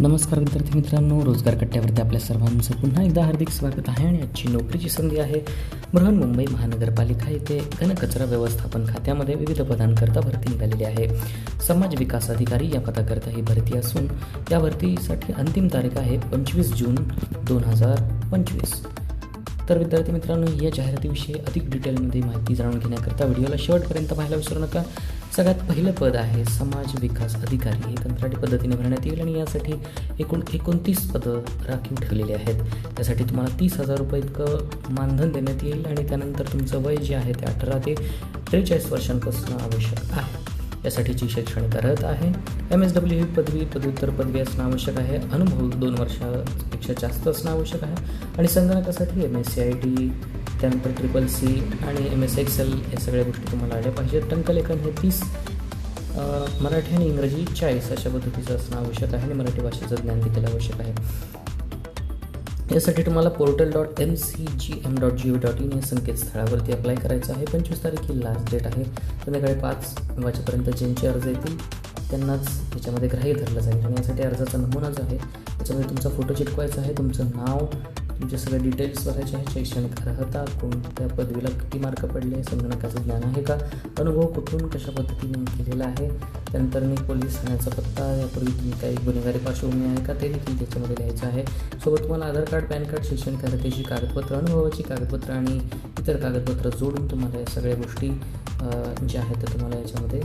नमस्कार विद्यार्थी मित्रांनो रोजगार कट्ट्यावरती आपल्या सर्वांचं पुन्हा एकदा हार्दिक स्वागत आहे आणि आजची नोकरीची संधी आहे बृहन्मुंबई महानगरपालिका येथे घनकचरा व्यवस्थापन खात्यामध्ये विविध पदांकरता भरती निघालेली आहे. समाज विकास अधिकारी या पदाकरता ही भरती असून या भरतीसाठी अंतिम तारीख आहे पंचवीस जून दोन हजार पंचवीस. तर विद्यार्थी मित्रांनो या जाहिरातीविषयी अधिक डिटेलमध्ये माहिती जाणून घेण्याकरता व्हिडिओला शेवटपर्यंत पाहायला विसरू नका. सगळ्यात पहिलं पद आहे समाज विकास अधिकारी. हे कंत्राटी पद्धतीने भरण्यात येईल आणि यासाठी एकूण एकोणतीस पदं राखीव ठेवलेली आहेत. त्यासाठी तुम्हाला तीस हजार रुपये इतकं मानधन देण्यात येईल आणि त्यानंतर तुमचं वय जे आहे ते अठरा ते त्रेचाळीस वर्षांपासून आवश्यक आहे. यासाठीची शैक्षणिक अर्हता आहे. एम एस डब्ल्यू ही पदवी पदव्युत्तर पदवी असणं आवश्यक आहे. अनुभव दोन वर्षापेक्षा जास्त असणं आवश्यक आहे. आणि संगणकासाठी M S C I T त्यानंतर ट्रिपल सी आणि एम एस एक्सेल या सगळ्या गोष्टी तुम्हाला आल्या पाहिजेत. टंकलेखन हे तीस मराठी आणि इंग्रजी चाळीस अशा पद्धतीचं असणं आवश्यक आहे आणि मराठी भाषेचं ज्ञान देखील आवश्यक आहे. यासाठी तुम्हाला portal dot M C G M dot G O dot in या संकेतस्थळावरती अप्लाय करायचं आहे. पंचवीस तारीख ही लास्ट डेट आहे. संध्याकाळी पाच वाजेपर्यंत ज्यांचे अर्ज येतील त्यांनाच त्याच्यामध्ये ग्राह्य धरलं जाईल आणि यासाठी अर्जाचा नमुना जो आहे त्याच्यामध्ये तुमचा फोटो चिटकवायचा आहे. तुमचं नाव तुमच्या सगळे डिटेल्स भरायचे आहे शैक्षणिक अर्हता कोणत्या पदवीला किती मार्क पडले संगणकाचं ज्ञान आहे का? अनुभव कुठून कशा पद्धतीने केलेला आहे? त्यानंतर मी पोलीस ठाण्याचा पत्ता यापूर्वी तुम्ही काही गुन्हेगारी पार्श्वभूमी आहे का ते देखील त्याच्यामध्ये लिहायचं आहे. सोबत तुम्हाला आधार कार्ड पॅन कार्ड शैक्षणिक अर्हतेची कागदपत्र अनुभवाची कागदपत्र आणि इतर कागदपत्र जोडून तुम्हाला या सगळ्या गोष्टी ज्या आहेत त्या तुम्हाला याच्यामध्ये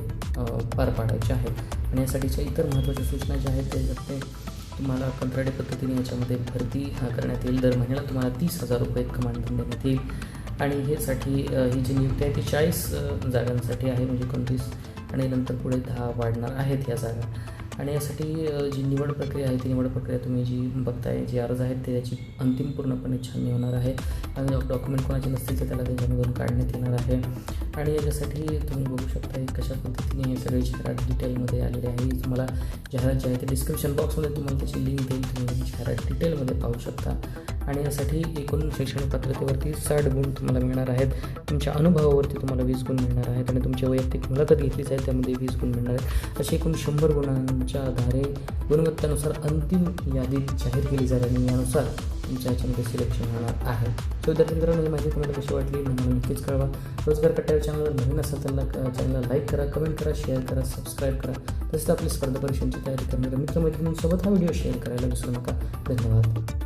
पार पाडायच्या आहेत. आणि यासाठीच्या इतर महत्त्वाच्या सूचना ज्या आहेत ते तुम्हाला कंत्राटी पद्धतीने याच्यामध्ये भरती करण्यात येईल. दर महिन्याला तुम्हाला तीस हजार रुपये मानधन देण्यात येईल. आणि हेसाठी ही जी नियुक्ती आहे ती चाळीस जागांसाठी आहे म्हणजे एकोणतीस आणि नंतर पुढे दहा वाढणार आहेत या जागा. आणि यासाठी जी निवड प्रक्रिया आहे ती निवड प्रक्रिया तुम्ही जी बघताय जे अर्ज आहेत ते त्याची अंतिम पूर्णपणे छाननी होणार आहे. आणि डॉक्युमेंट कोणाचे नसतील तर त्याला त्याच्यामधून काढण्यात येणार आहे. आणि याच्यासाठी तुम्ही बघू शकता कशा पद्धतीने हे सगळे जाहिरात डिटेलमध्ये आलेले आहे. तुम्हाला जाहिरात जे आहे ते डिस्क्रिप्शन बॉक्समध्ये तुम्हाला त्याची लिंक देईल. तुम्ही जाहिरात डिटेलमध्ये पाहू शकता. आणि यासाठी एकूण शैक्षणिक पात्रतेवरती साठ गुण तुम्हाला मिळणार आहेत. तुमच्या अनुभवावरती तुम्हाला वीस गुण मिळणार आहेत आणि तुमची वैयक्तिक मुलाखत घेतली जाईल त्यामध्ये वीस गुण मिळणार आहेत. असे एकूण शंभर गुणांच्या आधारे गुणवत्तेनुसार अंतिम यादी जाहीर केली जाईल आणि यानुसार तुमच्या याच्यामध्ये सिलेक्शन होणार आहे. सो विद्यार्थी मित्रांनो ही माहिती तुम्हाला कशी वाटली? मला नक्कीच कळवा. रोजगार कट्ट्यावर चॅनलवर नवीन असेल तर चॅनलला लाईक करा कमेंट करा शेअर करा सबस्क्राईब करा. तसेच आपली स्पर्धा परीक्षांची तयारी करणाऱ्या मित्रमैत्रिणींसोबत हा व्हिडिओ शेअर करायला विसरू नका. धन्यवाद.